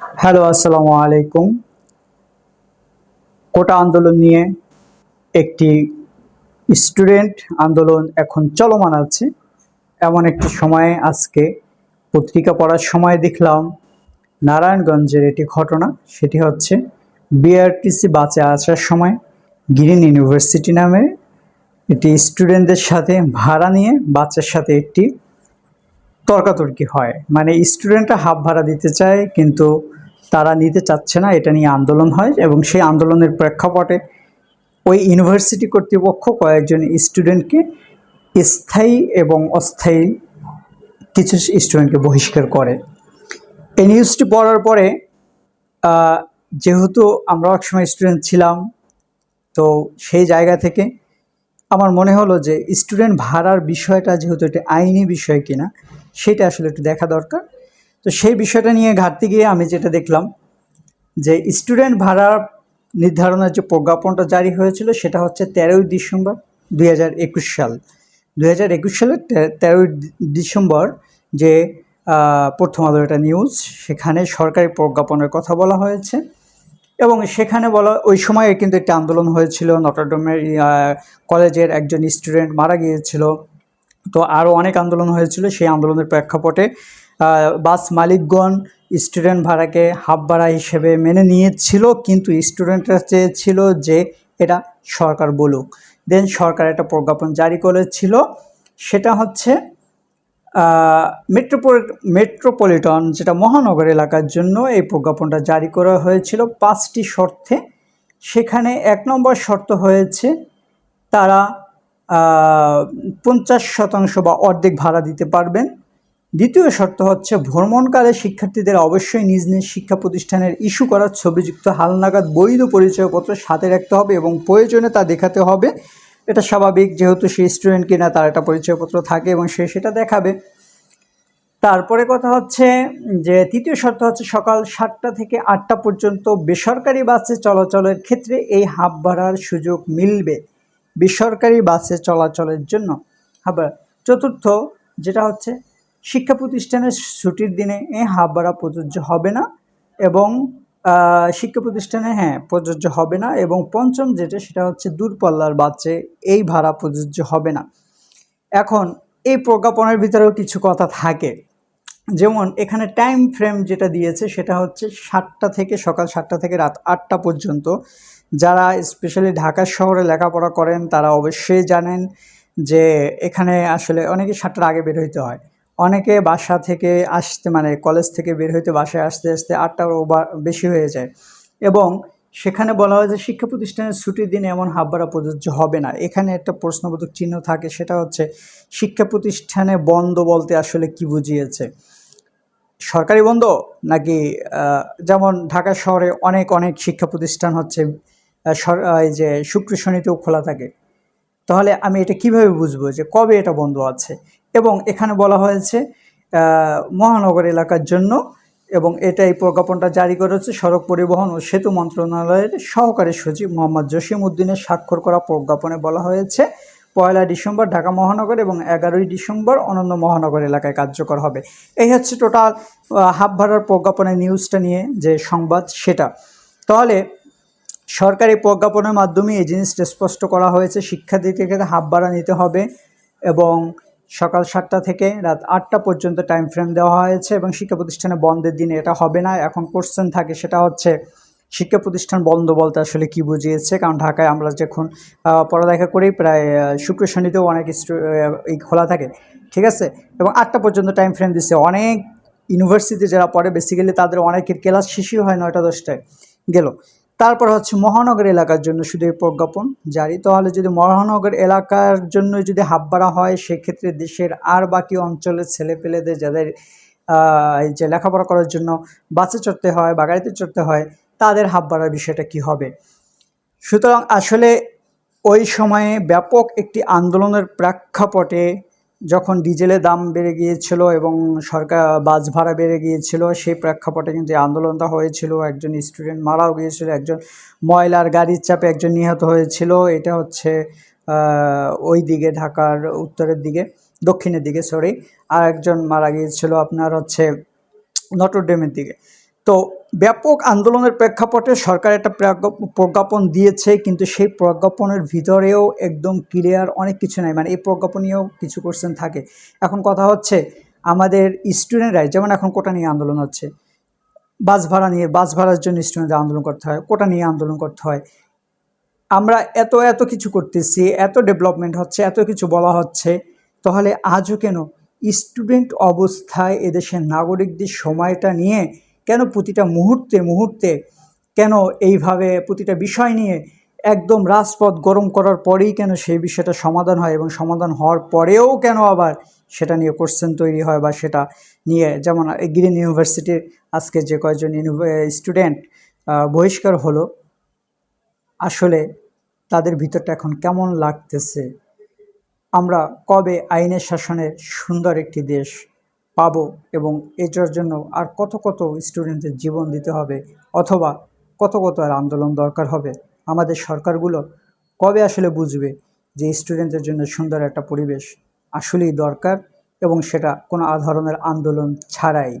Hello আসসালামু আলাইকুম কোটা আন্দোলন নিয়ে একটি স্টুডেন্ট আন্দোলন এখন চলমান আছে। এমন একটি সময়ে আজকে পত্রিকা পড়ার সময় দেখলাম, নারায়ণগঞ্জের একটি ঘটনা, সেটি হচ্ছে বিআরটিসি বাসে আসার সময় গ্রিন ইউনিভার্সিটি নামে একটি স্টুডেন্টদের সাথে ভাড়া নিয়ে বাচ্চার সাথে একটি তর্কাতর্কি হয়। মানে স্টুডেন্টরা হাফ ভাড়া দিতে চায়, কিন্তু তারা নিতে চাচ্ছে না, এটা নিয়ে আন্দোলন হয় এবং সেই আন্দোলনের প্রেক্ষাপটে ওই ইউনিভার্সিটি কর্তৃপক্ষ কয়েকজন স্টুডেন্টকে স্থায়ী এবং অস্থায়ী কিছু স্টুডেন্টকে বহিষ্কার করে। এই নিউজটি পড়ার পরে যেহেতু আমরা একসময় স্টুডেন্ট ছিলাম, তো সেই জায়গা থেকে আমার মনে হলো যে স্টুডেন্ট ভাড়ার বিষয়টা যেহেতু এটা আইনি বিষয় কিনা সেটা আসলে একটু দেখা দরকার। তো সেই বিষয়টা নিয়ে ঘাটতে গিয়ে আমি যেটা দেখলাম যে স্টুডেন্ট ভাড়া নির্ধারণের যে প্রজ্ঞাপনটা জারি হয়েছিল সেটা হচ্ছে তেরোই ডিসেম্বর দুই হাজার একুশ সাল। দুই হাজার একুশ সালের তেরোই ডিসেম্বর যে প্রথম আলো একটা নিউজ, সেখানে সরকারি প্রজ্ঞাপনের কথা বলা হয়েছে এবং সেখানে বলা, ওই সময়ে কিন্তু একটা আন্দোলন হয়েছিল। নটরডেমের কলেজের একজন স্টুডেন্ট মারা গিয়েছিল। তো আরও অনেক আন্দোলন হয়েছিল, সেই আন্দোলনের প্রেক্ষাপটে বাস মালিকগণ স্টুডেন্ট ভাড়াকে হাফ ভাড়া হিসেবে মেনে নিয়েছিল, কিন্তু স্টুডেন্টরা চেয়েছিল যে এটা সরকার বলুক। দেন সরকার একটা প্রজ্ঞাপন জারি করেছিল, সেটা হচ্ছে মেট্রোপলি, মেট্রোপলিটন, যেটা মহানগর এলাকার জন্য এই প্রজ্ঞাপনটা জারি করা হয়েছিল পাঁচটি শর্তে। সেখানে এক নম্বর শর্ত হয়েছে, তারা পঞ্চাশ শতাংশ বা অর্ধেক ভাড়া দিতে পারবেন। দ্বিতীয় শর্ত হচ্ছে ভ্রমণকালে শিক্ষার্থীদের অবশ্যই নিজ নিজ শিক্ষা প্রতিষ্ঠানের ইস্যু করা, ছবিযুক্ত হালনাগাদ বৈধ পরিচয়পত্র সাথে রাখতে হবে এবং প্রয়োজনে তা দেখাতে হবে। এটা স্বাভাবিক, যেহেতু সেই স্টুডেন্ট কিনা তার একটা পরিচয়পত্র থাকে এবং সে সেটা দেখাবে। তারপরে কথা হচ্ছে যে তৃতীয় শর্ত হচ্ছে সকাল সাতটা থেকে আটটা পর্যন্ত বেসরকারি বাসে চলাচলের ক্ষেত্রে এই হাফ ভাড়ার সুযোগ মিলবে। বেসরকারি বাসে চলাচলের জন্য। আবার চতুর্থ, যেটা হচ্ছে শিক্ষা প্রতিষ্ঠানের ছুটির দিনে এই হাফ ভাড়া প্রযোজ্য হবে না এবং শিক্ষা প্রতিষ্ঠানে হ্যাঁ প্রযোজ্য হবে না এবং পঞ্চম যেটা, সেটা হচ্ছে দূরপাল্লার বাসে এই ভাড়া প্রযোজ্য হবে না। এখন, এই প্রজ্ঞাপনের ভিতরেও কিছু কথা থাকে। যেমন এখানে টাইম ফ্রেম যেটা দিয়েছে সেটা হচ্ছে সাতটা থেকে সকাল সাতটা থেকে রাত আটটা পর্যন্ত। যারা স্পেশালি ঢাকা শহরে লেখাপড়া করেন, তারা অবশ্যই জানেন যে এখানে আসলে অনেকে সাতটার আগে বের হইতে হয়। অনেকে বাসা থেকে আসতে মানে কলেজ থেকে বের হইতে বাসায় আসতে আসতে আটটার বেশি হয়ে যায়। এবং সেখানে বলা হয় যে শিক্ষা প্রতিষ্ঠানের ছুটির দিনে এমন ভাড়া প্রযোজ্য হবে না। এখানে একটা প্রশ্নবোধক চিহ্ন থাকে, সেটা হচ্ছে শিক্ষা প্রতিষ্ঠানে বন্ধ বলতে আসলে কি বুঝিয়েছে? সরকারি বন্ধ নাকি যেমন ঢাকা শহরে অনেক অনেক শিক্ষা প্রতিষ্ঠান হচ্ছে এই যে শুক্র শনিতেও খোলা থাকে। তাহলে আমি এটা কীভাবে বুঝব যে কবে এটা বন্ধ আছে? এবং এখানে বলা হয়েছে মহানগর এলাকার জন্য এবং এটা এই প্রজ্ঞাপনটা জারি করেছে সড়ক পরিবহন ও সেতু মন্ত্রণালয়ের সহকারী সচিব মোহাম্মদ জসিম উদ্দিনের স্বাক্ষর করা প্রজ্ঞাপনে বলা হয়েছে। পয়লা ডিসেম্বর ঢাকা মহানগর এবং এগারোই ডিসেম্বর অনন্য মহানগর এলাকায় কার্যকর হবে। এই হচ্ছে টোটাল হাফ ভাড়ার প্রজ্ঞাপনের নিউজটা নিয়ে যে সংবাদ সেটা। তাহলে সরকারি প্রজ্ঞাপনের মাধ্যমে এই জিনিসটা স্পষ্ট করা হয়েছে। শিক্ষার্থীদের ক্ষেত্রে হাফ ভাড়া নিতে হবে এবং সকাল সাতটা থেকে রাত আটটা পর্যন্ত টাইম ফ্রেম দেওয়া হয়েছে এবং শিক্ষা প্রতিষ্ঠানে বন্ধের দিনে এটা হবে না। এখন কোশ্চেন থাকে সেটা হচ্ছে শিক্ষা প্রতিষ্ঠান বন্ধ বলতে আসলে কি বুঝিয়েছে? কারণ ঢাকায় আমরা যখন পড়ালেখা করি প্রায় শুক্র শনিতেও অনেক এই খোলা থাকে, ঠিক আছে? এবং আটটা পর্যন্ত টাইম ফ্রেম দিচ্ছে অনেক ইউনিভার্সিটি যারা পড়ে বেসিক্যালি তাদের অনেকের ক্লাস শেষই হয় নয়টা, দশটায় গেল। তারপর হচ্ছে মহানগর এলাকার জন্য শুধু এই প্রজ্ঞাপন জারি। তাহলে যদি মহানগর এলাকার জন্য যদি হাব বাড়া হয়, সেক্ষেত্রে দেশের আর বাকি অঞ্চলের ছেলেপেলেদের যাদের এই যে লেখাপড়া করার জন্য বাসে চড়তে হয় বা গাড়িতে চড়তে হয় তাদের হাব বাড়ার বিষয়টা কি হবে? সুতরাং আসলে ওই সময়ে ব্যাপক একটি আন্দোলনের প্রেক্ষাপটে যখন ডিজেলের দাম বেড়ে গিয়েছিল এবং সরকার বাস ভাড়া বেড়ে গিয়েছিল, সেই প্রেক্ষাপটে কিন্তু আন্দোলনটা হয়েছিল। একজন স্টুডেন্ট মারাও গিয়েছিল, একজন ময়লার গাড়ির চাপে একজন নিহত হয়েছিল। এটা হচ্ছে ওই দিকে ঢাকার উত্তরের দিকে, দক্ষিণের দিকে সরি আর একজন মারা গিয়েছিল আপনার হচ্ছে নটরডেমের দিকে। তো ব্যাপক আন্দোলনের প্রেক্ষাপটে সরকার একটা প্রাজ্ঞ- প্রজ্ঞাপন দিয়েছে, কিন্তু সেই প্রজ্ঞাপনের ভিতরেও একদম ক্লিয়ার অনেক কিছু নাই। মানে এই প্রজ্ঞাপনীয় কিছু কোশ্চেন থাকে। এখন কথা হচ্ছে, আমাদের স্টুডেন্টরাই যেমন এখন কোটা নিয়ে আন্দোলন হচ্ছে, বাস ভাড়া নিয়ে, বাস ভাড়ার জন্য স্টুডেন্টদের আন্দোলন করতে হয়, কোটা নিয়ে আন্দোলন করতে হয়। আমরা এত এত কিছু করতেছি, এত ডেভেলপমেন্ট হচ্ছে, এত কিছু বলা হচ্ছে, তাহলে আজও কেন স্টুডেন্ট অবস্থায় এদেশের নাগরিকদের সময়টা নিয়ে কেন প্রতিটা মুহূর্তে মুহূর্তে কেন এইভাবে প্রতিটা বিষয় নিয়ে একদম রাজপথ গরম করার পরেই কেন সেই বিষয়টা সমাধান হয় এবং সমাধান হওয়ার পরেও কেন আবার সেটা নিয়ে কোশ্চেন তৈরি হয় বা সেটা নিয়ে যেমন গ্রিন ইউনিভার্সিটির আজকে যে কয়েকজন স্টুডেন্ট বহিষ্কার হলো, আসলে তাদের ভিতরটা এখন কেমন লাগতেছে? আমরা কবে আইনের শাসনের সুন্দর একটি দেশ পাবো এবং এটার জন্য আর কত কত স্টুডেন্টদের জীবন দিতে হবে অথবা কত কত আর আন্দোলন দরকার হবে? আমাদের সরকারগুলো কবে আসলে বুঝবে যে স্টুডেন্টদের জন্য সুন্দর একটা পরিবেশ আসলেই দরকার এবং সেটা কোনো ধরনের আন্দোলন ছাড়াই?